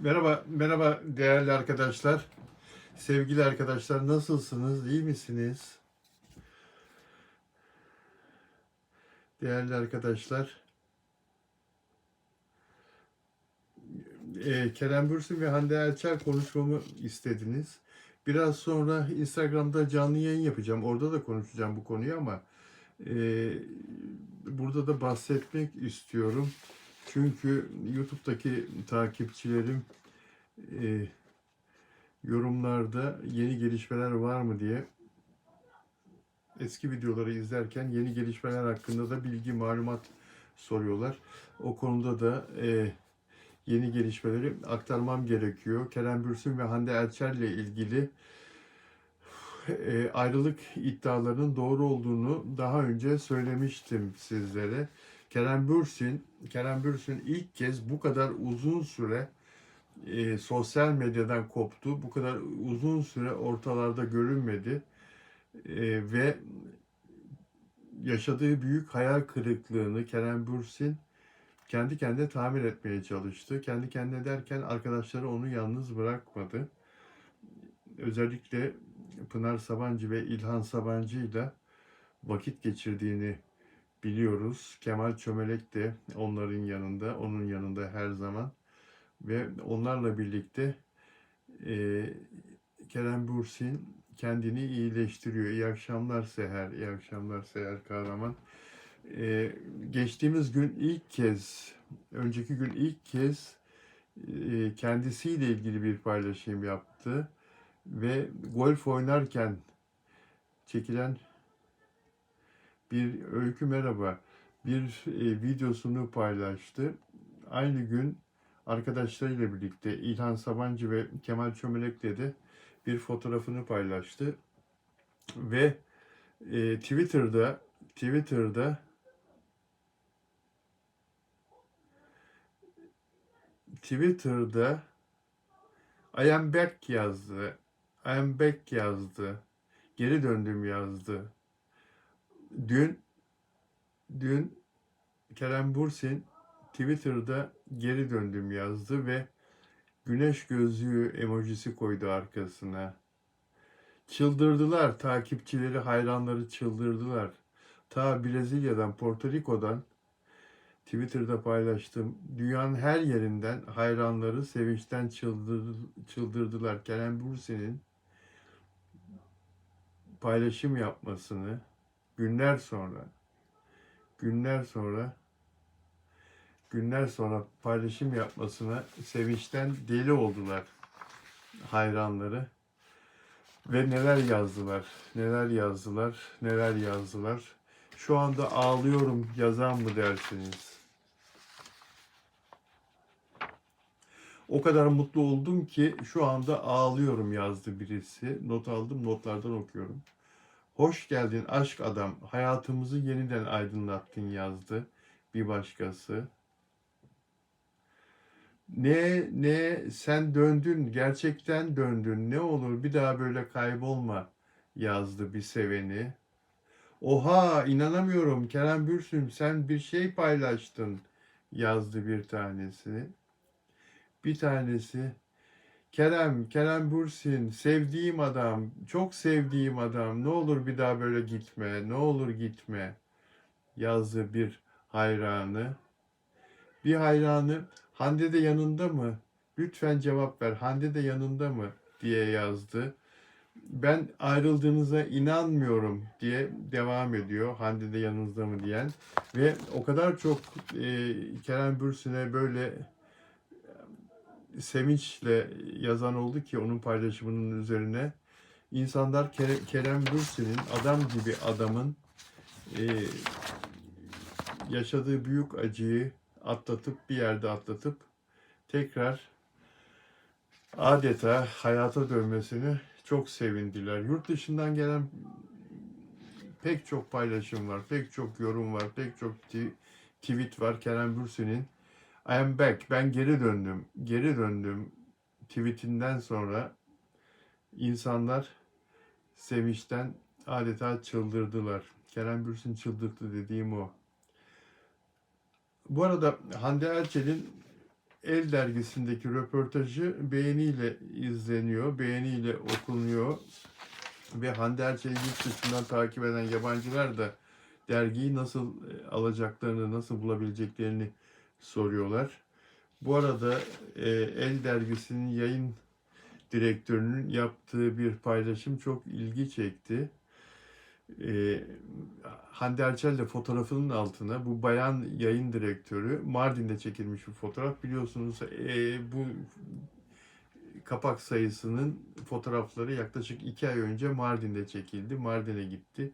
Merhaba, merhaba değerli arkadaşlar. Sevgili arkadaşlar nasılsınız? İyi misiniz? Değerli arkadaşlar. Ee, Kerem Bürsin ve Hande Erçel konuşmamı istediniz. Biraz sonra Instagram'da canlı yayın yapacağım. Orada da konuşacağım bu konuyu ama e, burada da bahsetmek istiyorum. Çünkü YouTube'daki takipçilerim e, yorumlarda yeni gelişmeler var mı diye eski videoları izlerken yeni gelişmeler hakkında da bilgi, malumat soruyorlar. O konuda da e, yeni gelişmeleri aktarmam gerekiyor. Kerem Bürsin ve Hande Erçel ile ilgili e, ayrılık iddialarının doğru olduğunu daha önce söylemiştim sizlere. Kerem Bürsin, Kerem Bürsin ilk kez bu kadar uzun süre e, sosyal medyadan koptu. Bu kadar uzun süre ortalarda görünmedi. E, ve yaşadığı büyük hayal kırıklığını Kerem Bürsin kendi kendine tamir etmeye çalıştı. Kendi kendine derken arkadaşları onu yalnız bırakmadı. Özellikle Pınar Sabancı ve İlhan Sabancı ile vakit geçirdiğini biliyoruz. Kemal Çömelek de onların yanında, onun yanında her zaman ve onlarla birlikte e, Kerem Bürsin kendini iyileştiriyor. İyi akşamlar Seher, iyi akşamlar Seher Kahraman. E, geçtiğimiz gün ilk kez, önceki gün ilk kez e, kendisiyle ilgili bir paylaşım yaptı ve golf oynarken çekilen bir öykü merhaba bir e, videosunu paylaştı. Aynı gün arkadaşlarıyla birlikte İlhan Sabancı ve Kemal Çömelek'le de bir fotoğrafını paylaştı. Ve e, Twitter'da Twitter'da Twitter'da I am back yazdı. I am back yazdı. Geri döndüm yazdı. Dün dün Kerem Bursin Twitter'da geri döndüm yazdı ve güneş gözlüğü emojisi koydu arkasına. Çıldırdılar takipçileri, hayranları çıldırdılar. Ta Brezilya'dan, Porto Rico'dan Twitter'da paylaştım. Dünyanın her yerinden hayranları sevinçten çıldır, çıldırdılar. Kerem Bursin'in paylaşım yapmasını günler sonra günler sonra günler sonra paylaşım yapmasına sevinçten deli oldular hayranları ve neler yazdılar neler yazdılar neler yazdılar. Şu anda ağlıyorum yazan mı dersiniz? O kadar mutlu oldum ki şu anda ağlıyorum yazdı birisi. Not aldım notlardan okuyorum Hoş geldin aşk adam, hayatımızı yeniden aydınlattın yazdı bir başkası. Ne ne sen döndün, gerçekten döndün. Ne olur bir daha böyle kaybolma yazdı bir seveni. Oha inanamıyorum Kerem Bürsün sen bir şey paylaştın yazdı bir tanesi. Bir tanesi Kerem, Kerem Bürsin, sevdiğim adam, çok sevdiğim adam, ne olur bir daha böyle gitme, ne olur gitme yazdı bir hayranı. Bir hayranı, Hande de yanında mı? Lütfen cevap ver, Hande de yanında mı? diye yazdı. Ben ayrıldığınıza inanmıyorum diye devam ediyor Hande de yanınızda mı diyen. Ve o kadar çok e, Kerem Bürsin'e böyle sevinçle yazan oldu ki onun paylaşımının üzerine insanlar Kerem Bürsin'in adam gibi adamın e, yaşadığı büyük acıyı atlatıp bir yerde atlatıp tekrar adeta hayata dönmesini çok sevindiler. Yurt dışından gelen pek çok paylaşım var, pek çok yorum var, pek çok tweet var Kerem Bürsin'in I am back. Ben geri döndüm. Geri döndüm. Tweetinden sonra insanlar sevinçten adeta çıldırdılar. Kerem Bürsin çıldırdı dediğim o. Bu arada Hande Erçel'in El dergisindeki röportajı beğeniyle izleniyor, beğeniyle okunuyor ve Hande Erçel'i yurt dışından takip eden yabancılar da dergiyi nasıl e, alacaklarını, nasıl bulabileceklerini soruyorlar. Bu arada e, El Dergisi'nin yayın direktörünün yaptığı bir paylaşım çok ilgi çekti. E, Hande Erçel de fotoğrafının altına bu bayan yayın direktörü Mardin'de çekilmiş bir fotoğraf. Biliyorsunuz e, bu kapak sayısının fotoğrafları yaklaşık iki ay önce Mardin'de çekildi. Mardin'e gitti.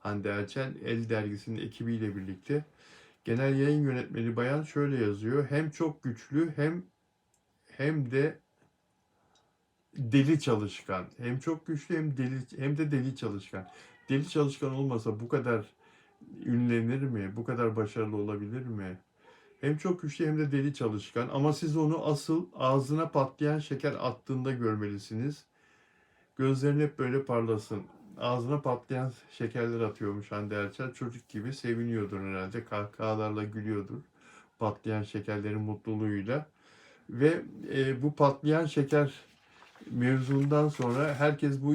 Hande Erçel El Dergisi'nin ekibiyle birlikte. Genel yayın yönetmeni bayan şöyle yazıyor. Hem çok güçlü hem hem de deli çalışkan. Hem çok güçlü hem deli hem de deli çalışkan. Deli çalışkan olmasa bu kadar ünlenir mi? Bu kadar başarılı olabilir mi? Hem çok güçlü hem de deli çalışkan ama siz onu asıl ağzına patlayan şeker attığında görmelisiniz. Gözlerin hep böyle parlasın. Ağzına patlayan şekerler atıyormuş Hande Erçel. Çocuk gibi seviniyordur herhalde. Kahkahalarla gülüyordur. Patlayan şekerlerin mutluluğuyla. Ve e, bu patlayan şeker mevzundan sonra herkes bu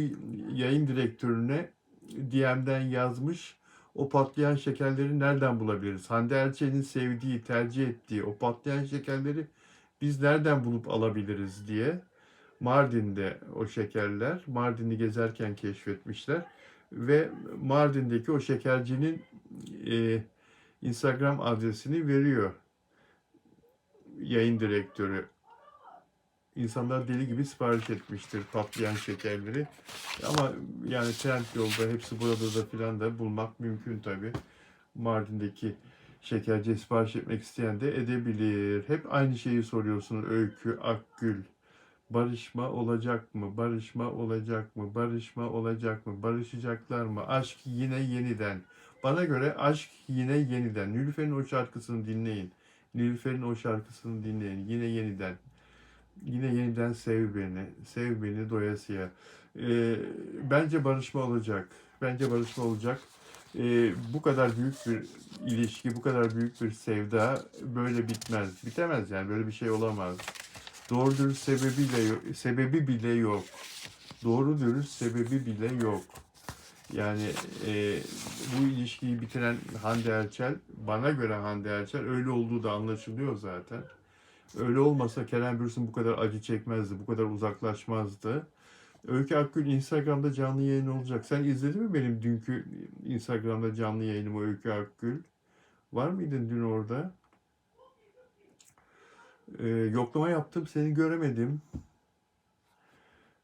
yayın direktörüne DM'den yazmış. O patlayan şekerleri nereden bulabiliriz? Hande Erçel'in sevdiği, tercih ettiği o patlayan şekerleri biz nereden bulup alabiliriz diye. Mardin'de o şekerler, Mardin'i gezerken keşfetmişler ve Mardin'deki o şekercinin e, Instagram adresini veriyor yayın direktörü. İnsanlar deli gibi sipariş etmiştir patlayan şekerleri. Ama yani trend yolda hepsi burada da filan da bulmak mümkün tabi. Mardin'deki şekerciye sipariş etmek isteyen de edebilir. Hep aynı şeyi soruyorsunuz Öykü, Akgül. Barışma olacak mı? Barışma olacak mı? Barışma olacak mı? Barışacaklar mı? Aşk yine yeniden. Bana göre aşk yine yeniden. Nilüfer'in o şarkısını dinleyin. Nilüfer'in o şarkısını dinleyin. Yine yeniden. Yine yeniden sev beni. Sev beni doyasıya. Ee, bence barışma olacak. Bence barışma olacak. Ee, bu kadar büyük bir ilişki, bu kadar büyük bir sevda böyle bitmez. Bitemez yani. Böyle bir şey olamaz. Doğru dürüst sebebiyle sebebi bile yok. Doğru dürüst sebebi bile yok. Yani e, bu ilişkiyi bitiren Hande Erçel, bana göre Hande Erçel öyle olduğu da anlaşılıyor zaten. Öyle olmasa Kerem Bürsin bu kadar acı çekmezdi, bu kadar uzaklaşmazdı. Öykü Akgül Instagram'da canlı yayın olacak. Sen izledin mi benim dünkü Instagram'da canlı yayınımı Öykü Akgül? Var mıydın dün orada? Ee, yoklama yaptım, seni göremedim.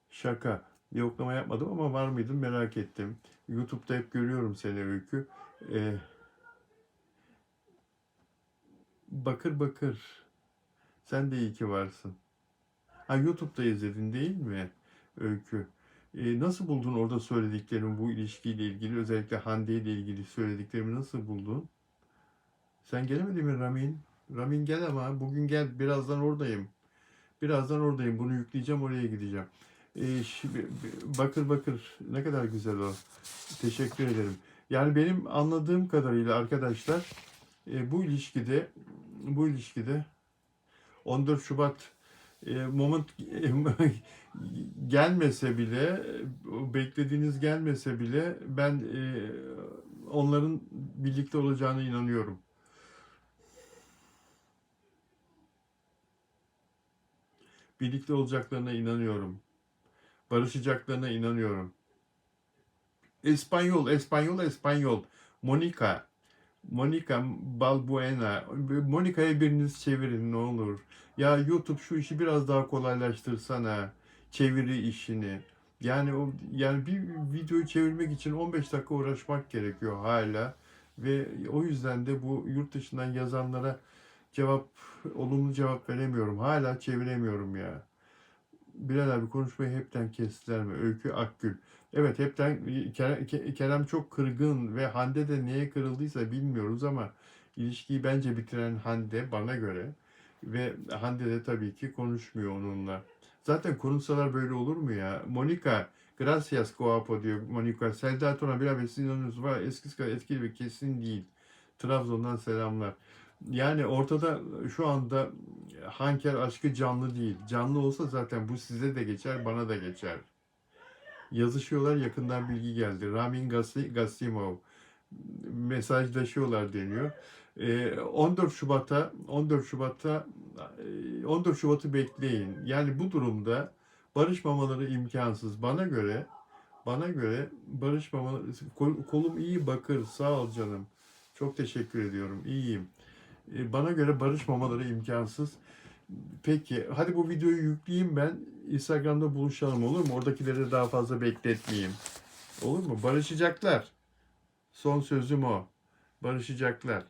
Şaka. Yoklama yapmadım ama var mıydın merak ettim. YouTube'da hep görüyorum seni Öykü. Ee, bakır bakır. Sen de iyi ki varsın. Ha YouTube'da izledin değil mi Öykü? Ee, nasıl buldun orada söylediklerimi bu ilişkiyle ilgili özellikle Hande ile ilgili söylediklerimi nasıl buldun? Sen gelemedin mi Ramin? Ramin gel ama bugün gel birazdan oradayım. Birazdan oradayım. Bunu yükleyeceğim oraya gideceğim. Ee, şimdi, bakır bakır ne kadar güzel o. Teşekkür ederim. Yani benim anladığım kadarıyla arkadaşlar e, bu ilişkide bu ilişkide 14 Şubat e, moment gelmese bile beklediğiniz gelmese bile ben e, onların birlikte olacağına inanıyorum. Birlikte olacaklarına inanıyorum. Barışacaklarına inanıyorum. Espanyol, Espanyol, Espanyol. Monica. Monica Balbuena. Monica'ya biriniz çevirin ne olur. Ya YouTube şu işi biraz daha kolaylaştırsana. Çeviri işini. Yani o yani bir videoyu çevirmek için 15 dakika uğraşmak gerekiyor hala. Ve o yüzden de bu yurt dışından yazanlara cevap olumlu cevap veremiyorum. Hala çeviremiyorum ya. Bilal abi konuşmayı hepten kestiler mi? Öykü Akgül. Evet hepten Kerem çok kırgın ve Hande de neye kırıldıysa bilmiyoruz ama ilişkiyi bence bitiren Hande bana göre ve Hande de tabii ki konuşmuyor onunla. Zaten konuşsalar böyle olur mu ya? Monica, gracias guapo diyor Monica. Selda Tuna bir abi sizin var eskisi kadar etkili ve kesin değil. Trabzon'dan selamlar. Yani ortada şu anda Hanker aşkı canlı değil. Canlı olsa zaten bu size de geçer, bana da geçer. Yazışıyorlar, yakından bilgi geldi. Ramin Gasimov mesajlaşıyorlar deniyor. Ee, 14 Şubat'a 14 Şubat'a e, 14 Şubat'ı bekleyin. Yani bu durumda barışmamaları imkansız. Bana göre bana göre barışmamaları kol- kolum iyi bakır. Sağ ol canım. Çok teşekkür ediyorum. İyiyim. E, Bana göre barışmamaları imkansız. Peki, hadi bu videoyu yükleyeyim ben. Instagram'da buluşalım olur mu? Oradakileri daha fazla bekletmeyeyim. Olur mu? Barışacaklar. Son sözüm o. Barışacaklar.